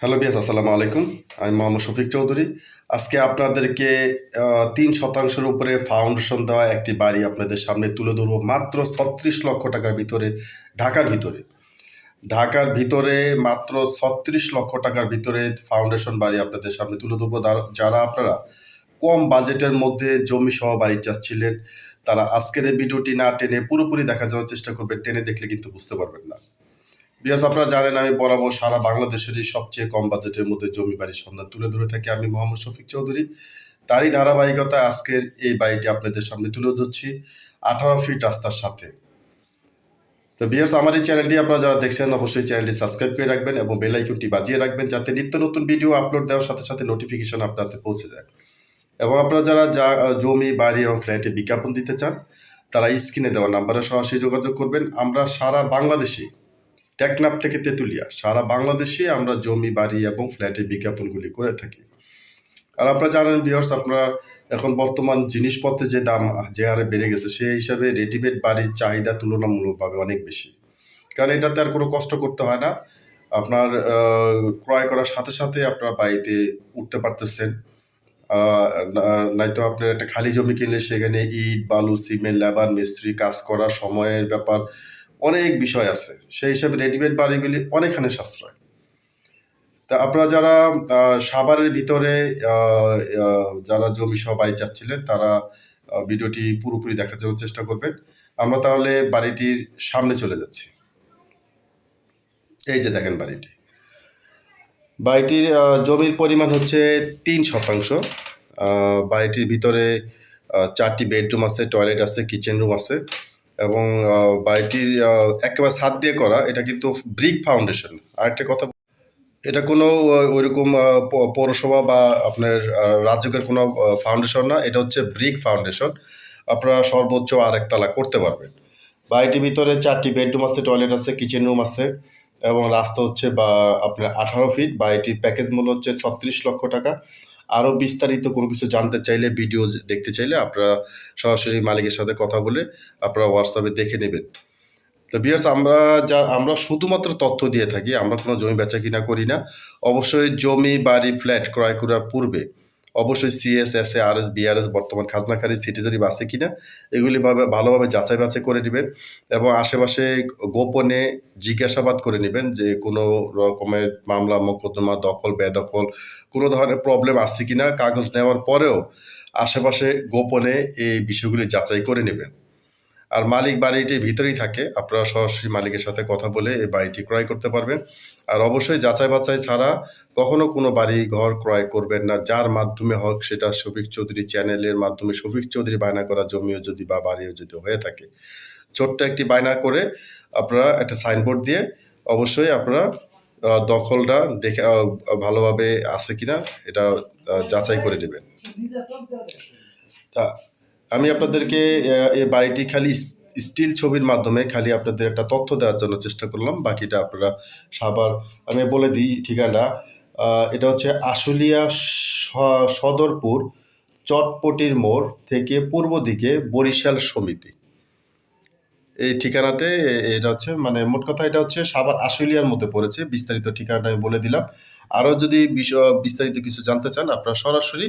Hello বিয়াস, আসসালামু আলাইকুম। আমি মোহাম্মদ শফিক চৌধুরী। আজকে আপনাদেরকে তিন শতাংশের উপরে ফাউন্ডেশন দেওয়া একটি বাড়ি আপনাদের সামনে তুলে ধরবো, মাত্র ছত্রিশ লক্ষ টাকার ভিতরে, ঢাকার ভিতরে। ঢাকার ভিতরে মাত্র ছত্রিশ লক্ষ টাকার ভিতরে ফাউন্ডেশন বাড়ি আপনাদের সামনে তুলে ধরবো। যারা- আপনারা কম বাজেটের মধ্যে জমি সহ বাড়ি চাচ্ছিলেন, তারা আজকের এই ভিডিওটি না টেনে পুরোপুরি দেখা যাওয়ার চেষ্টা করবেন। টেনে দেখলে কিন্তু বুঝতে পারবেন না। বিকজ আপনারা জানেন, আমি বরাবর সারা বাংলাদেশেরই সবচেয়ে কম বাজেটের মধ্যে জমি বাড়ির সন্ধান তুলে ধরে থাকি। আমি মোহাম্মদ শফিক চৌধুরী। তারই ধারাবাহিকতা আজকের এই বাড়িটি আপনাদের সামনে তুলে ধরছি। আঠারো ফিট রাস্তার সাথে। তো বিয়ার্স আমার এই চ্যানেলটি আপনারা যারা দেখছেন, অবশ্যই চ্যানেলটি সাবস্ক্রাইব করে রাখবেন এবং বেল আইকনটি বাজিয়ে রাখবেন, যাতে নিত্য নতুন ভিডিও আপলোড দেওয়ার সাথে সাথে নোটিফিকেশন আপনাদের পৌঁছে যায়। এবং আপনারা যারা যা, জমি, বাড়ি এবং ফ্ল্যাটে বিজ্ঞাপন দিতে চান, তারা স্ক্রিনে দেওয়া নাম্বারে সরাসরি যোগাযোগ করবেন। আমরা সারা বাংলাদেশে টেকনাফ থেকে তেঁতুলিয়া। সারা বাংলাদেশে আমরা জমি, বাড়ি এবং ফ্ল্যাটে বিজ্ঞাপনগুলি করে থাকি। আর আপনারা জানেন বিয়ার্স আপনারা এখন বর্তমান জিনিসপত্রের যে দাম, যে হারে বেড়ে গেছে, সেই হিসাবে রেডিমেড বাড়ির চাহিদা তুলনামূলকভাবে অনেক বেশি। কারণ এটাতে আর কোনো কষ্ট করতে হয় না। আপনার ক্রয় করার সাথে সাথে আপনার বাড়িতে উঠতে পারতেছেন। নয়তো আপনার একটা খালি জমি কিনলে সেখানে ইট, বালু, সিমেন্ট, লেবার, মিস্ত্রি, কাজ করার সময়ের ব্যাপার অনেক বিষয় আছে। সেই হিসাবে রেডিমেড বাড়িগুলি অনেকখানি সাশ্রয়। তা আপনারা যারা সাভারের ভিতরে যারা জমি সহ বাড়ি চাচ্ছিলেন, তারা ভিডিওটি পুরোপুরি দেখার জন্য চেষ্টা করবেন। আমরা তাহলে বাড়িটির সামনে চলে যাচ্ছি। এই যে দেখেন বাড়িটি। বাড়িটির জমির পরিমাণ হচ্ছে তিন শতাংশ। বাড়িটির ভিতরে চারটি বেডরুম আছে, টয়লেট আছে, কিচেন রুম আছে। এবং আহ, বাড়িটির একেবারে ছাদ দিয়ে করা এটা কিন্তু ব্রিক ফাউন্ডেশন। আরেকটা কথা এটা কোনো ওইরকম পৌরসভা বা আপনার আহ, রাজুকের কোনো ফাউন্ডেশন না এটা হচ্ছে ব্রিক ফাউন্ডেশন। আপনারা সর্বোচ্চ আরেক তালা করতে পারবেন। বাড়িটির ভিতরে চারটি বেডরুম আছে টয়লেট আছে কিচেন রুম আছে এবং রাস্তা হচ্ছে বা আপনার আঠারো ফিট। বাড়িটির প্যাকেজ মূল্য হচ্ছে ছত্রিশ লক্ষ টাকা। আরও বিস্তারিত কোনো কিছু জানতে চাইলে, ভিডিও দেখতে চাইলে আপনারা সরাসরি মালিকের সাথে কথা বলে আপনারা হোয়াটসঅ্যাপে দেখে নেবেন। তো বিয়ার্স আমরা যা, আমরা শুধুমাত্র তথ্য দিয়ে থাকি, আমরা কোনো জমি বেচা কিনা করি না। অবশ্যই জমি, বাড়ি ফ্ল্যাট ক্রয় করার পূর্বে অবশ্যই CS S A R S BRS বর্তমান খাজনাকারী সিটিজেনই আছে কিনা, এগুলি ভাবে, ভালোভাবে যাচাই বাছাই করে নেবেন এবং আশেপাশে গোপনে জিজ্ঞাসাবাদ করে নেবেন যে কোনো রকমের মামলা, মোকদ্দমা, দখল, বেদখল, কোনো ধরনের প্রবলেম আসছে কিনা, কাগজ নেওয়ার পরেও আশেপাশে গোপনে এই বিষয়গুলি যাচাই করে নেবেন। আর মালিক বাড়িটির ভিতরেই থাকে। আপনারা সরাসরি মালিকের সাথে কথা বলে এই বাড়িটি ক্রয় করতে পারবেন। আর অবশ্যই যাচাই বাছাই ছাড়া কখনো কোনো বাড়ি, ঘর ক্রয় করবেন না। যার মাধ্যমে হোক সেটা শফিক চৌধুরী চ্যানেলের মাধ্যমে শফিক চৌধুরী বায়না করা জমিও যদি বা বাড়িও যদি হয়ে থাকে। ছোট্ট একটি বায়না করে আপনারা একটা সাইনবোর্ড দিয়ে অবশ্যই আপনারা দখলটা দেখে ভালোভাবে আছে কিনা এটা যাচাই করে নেবেন। তা আমি আপনাদেরকে এই বাড়িটি খালি স্টিল ছবির মাধ্যমে খালি আপনাদের একটা তথ্য দেওয়ার জন্য চেষ্টা করলাম। বাকিটা আপনারা সাবার, আমি বলে দিই ঠিকানা। এটা হচ্ছে আশুলিয়া সদরপুর চটপটির মোড় থেকে পূর্ব দিকে বরিশাল সমিতি। এই ঠিকানাতে এটা হচ্ছে মানে মোট কথা এটা হচ্ছে সাভার আশুলিয়ার মধ্যে পড়েছে, বিস্তারিত ঠিকানাটা আমি বলে দিলাম। আরও যদি বিস্তারিত কিছু জানতে চান, আপনারা সরাসরি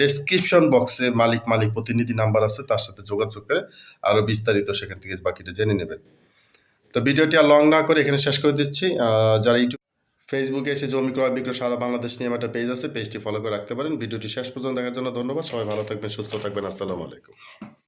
ডেসক্রিপশন বক্সে মালিক মালিক প্রতিনিধি নাম্বার আছে, তার সাথে যোগাযোগ করে আরও বিস্তারিত সেখান থেকে বাকিটা জেনে নেবেন। তো ভিডিওটি আর লং না করে এখানে শেষ করে দিচ্ছি। যারা ইউটিউব ফেসবুকে এসে জমি ক্রয়, বিক্রয়, সারা বাংলাদেশ নিয়ে একটা পেজ আছে পেজটি ফলো করে রাখতে পারেন। ভিডিওটি শেষ পর্যন্ত দেখার জন্য ধন্যবাদ। সবাই ভালো থাকবেন, সুস্থ থাকবেন। আসসালামু আলাইকুম।